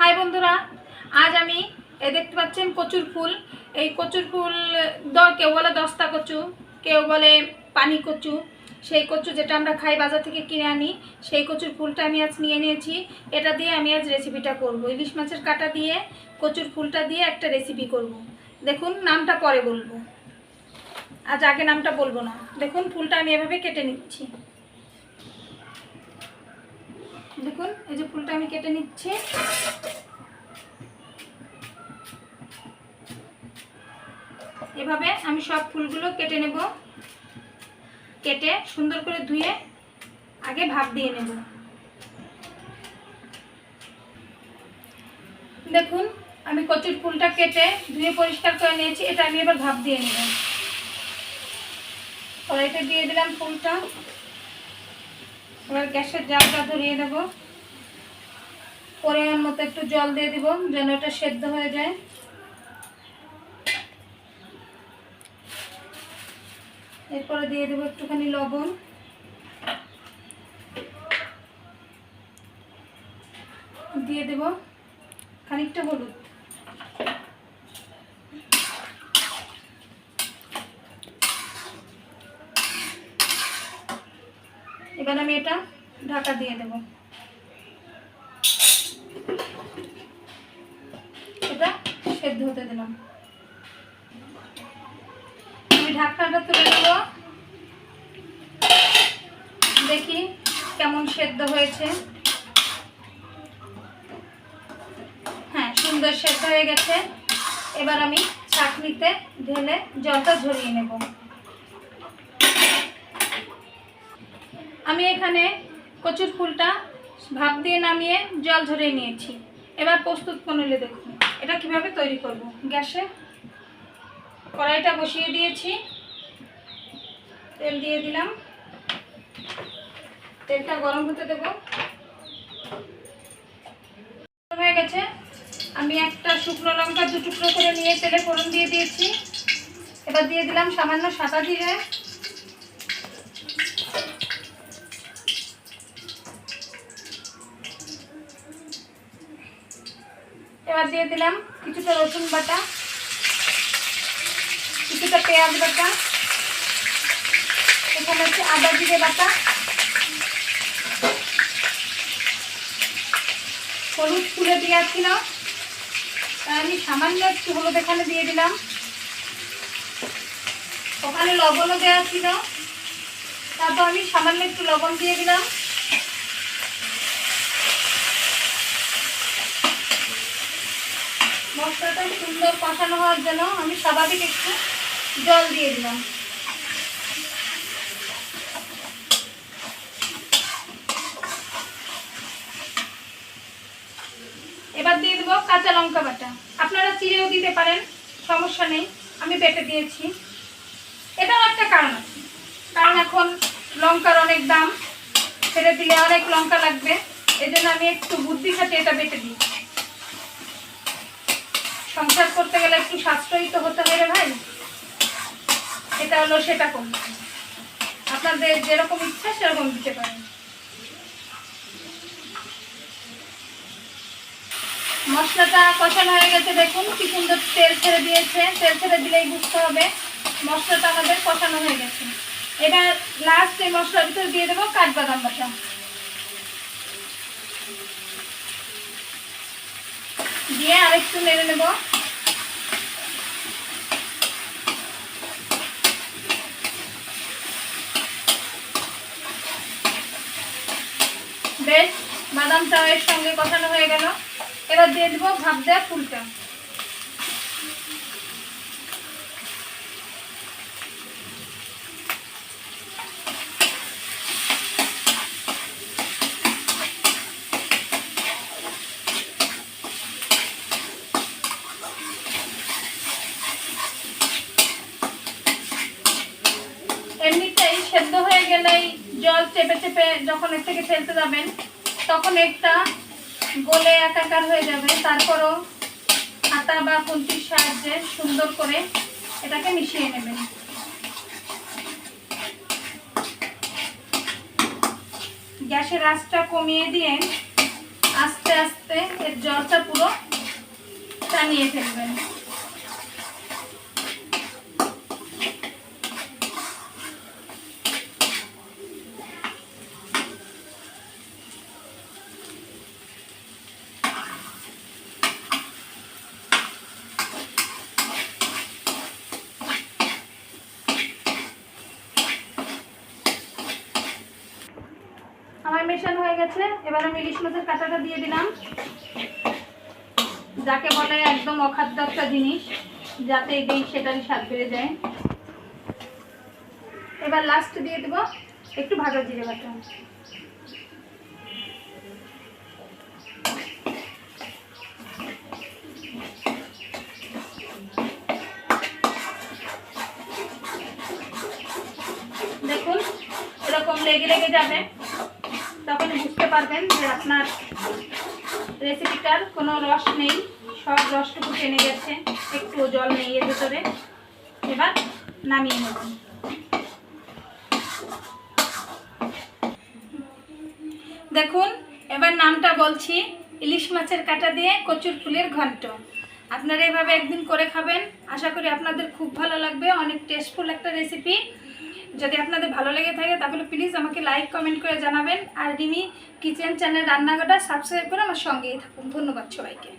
High বন্ধুরা, আজ আমি এ দেখতে পাচ্ছেন কচুর ফুল। এই কচুর ফুল কেউ বলে দস্তা কচু, কেউ বলে পানি কচু। সেই কচু যেটা আমরা খাই বাজার থেকে কিনে আনি, সেই কচুর ফুলটা আমি আজ নিয়ে নিয়েছি। এটা দিয়ে আমি আজ রেসিপিটা করব। ইলিশ মাছের কাটা দিয়ে, কচুর ফুলটা দিয়ে একটা রেসিপি করব। দেখুন নামটা পরে বলব। আজ আগে নামটা বলব না। দেখুন ফুলটা আমি এভাবে কেটে নিচ্ছি। দেখুন, এই যে ফুলটা আমি কেটে নিচ্ছি। এভাবে আমি সব ফুলগুলো কেটে নেব। কেটে সুন্দর করে ধুয়ে আগে ভাপ দিয়ে নেব। দেখুন, আমি কচুর ফুলটা কেটে ধুয়ে পরিষ্কার করে নিয়েছি, এটা আমি এবার ভাপ দিয়ে নেব। কড়াইতে দিয়ে দিলাম ফুলটা। এবার গ্যাসের জালটা ধরিয়ে দেব। পরিমাণ মতো একটু জল দিয়ে দিব যেন এটা সেদ্ধ হয়ে যায়। এরপরে দিয়ে দেবো একটুখানি লবণ। দিয়ে দেব খানিকটা হলুদ। এবার আমি এটা ঢাকা দিয়ে দেব। এটা সেদ্ধ হতে দিলাম। আমি ঢাকনাটা তুলে দেব দেখি কেমন সেদ্ধ হয়েছে। হ্যাঁ সুন্দর সেদ্ধ হয়ে গেছে। এবার আমি চাটনিতে ঢেলে জলটা ঝরিয়ে নেব। আমি এখানে কচুর ফুলটা ভাপ দিয়ে নামিয়ে জল ঝরিয়ে নিয়েছি। এবার প্রস্তুত করলে দেখুন, এটা কীভাবে তৈরি করব? গ্যাসে কড়াইটা বসিয়ে দিয়েছি। তেল দিয়ে দিলাম। তেলটা গরম হতে দেব। হয়ে গেছে। আমি একটা শুকনো লঙ্কা দু টুকরো করে নিয়ে তেলে ফোড়ন দিয়ে দিয়েছি। এবার দিয়ে দিলাম সামান্য সাদা জিরে। এবার দিয়ে দিলাম কিছুটা রসুন বাটা, কিছুটা পেঁয়াজ বাটা, এখানে হচ্ছে আদা জিরে বাটা, হলুদ তুলে দিয়েছিল আমি সামান্য একটু হলুদ এখানে দিয়ে দিলাম। ওখানে লবণও দেওয়া ছিল, তারপর আমি সামান্য একটু লবণ দিয়ে দিলাম। মশলাটা সুন্দর কষানো হওয়ার জন্য আমি স্বাভাবিক একটু জল দিয়ে দিলাম। এবার দিয়ে দেবো কাঁচা লঙ্কা বাটা। আপনারা চিড়েও দিতে পারেন, সমস্যা নেই, আমি বেটে দিয়েছি। এটাও একটা কারণ আছে। কারণ এখন লঙ্কার অনেক দাম, ছেড়ে দিলে অনেক লঙ্কা লাগবে। এই জন্য আমি একটু বুদ্ধি খাটে এটা বেটে দিই সংসার করতে গেলে একটু সাশ্রয়ী তো হতে হবে ভাই। এটা হলো সেটা কম আপনাদের যেরকম ইচ্ছা সেরকম দিতে পারেন। মশলাটা কষানো হয়ে গেছে, দেখুন কি সুন্দর তেল ছেড়ে দিয়েছে। তেল ছেড়ে দিলেই বুঝতে হবে মশলাটা আমাদের কষানো হয়ে গেছে। এবার লাস্ট এই মশলার ভিতরে দিয়ে দেবো কাঠবাদাম বাটা। দিয়ে আরেকটু নেড়ে নেব। বেশ বাদাম চাওয়ের সঙ্গে কষানো হয়ে গেল। এবার দিয়ে দেবো ভাব দেওয়া ফুলটা এমনিতেই সেদ্ধ হয়ে গেলেই জল চেপে চেপে যখন এর থেকে ফেলতে যাবেন, তখন একটা গলে একাকার হয়ে যাবে। তারপরও হাতা বা খুন্তির সাহায্যে সুন্দর করে এটাকে মিশিয়ে নেবেন। গ্যাসের আঁচটা কমিয়ে দিয়ে আস্তে আস্তে এর জলটা পুরো টানিয়ে ফেলবেন। মেশানো হয়ে গেছে। এবার আমি ইলিশ মাছের কাঁটাটা দিয়ে দিলাম। যাকে বলে একদম অখাদ্য একটা জিনিস, যাতে এই সেটারই স্বাদ বেড়ে যায়। এবার লাস্ট দিয়ে দেবো একটু ভাজা জিরে বাটা। দেখুন, এরকম লেগে লেগে যাবে। তখন বুঝতে পারবেন যে আপনার রেসিপিটার কোনো রস নেই। সব রসটুকু টেনে গেছে। একটু জল নেই এর ভেতরে। এবার নামিয়ে নেবেন দেখুন, এবার নামটা বলছি। ইলিশ মাছের কাটা দিয়ে কচুর ফুলের ঘন্ট। আপনারা এভাবে একদিন করে খাবেন। আশা করি আপনাদের খুব ভালো লাগবে। অনেক টেস্টফুল একটা রেসিপি যদি আপনাদের ভালো লেগে থাকে, তাহলে প্লিজ আমাকে লাইক কমেন্ট করে জানাবেন। আর রিমি কিচেন চ্যানেল রান্নাঘরটা সাবস্ক্রাইব করে আমার সঙ্গেই থাকুন। ধন্যবাদ সবাইকে।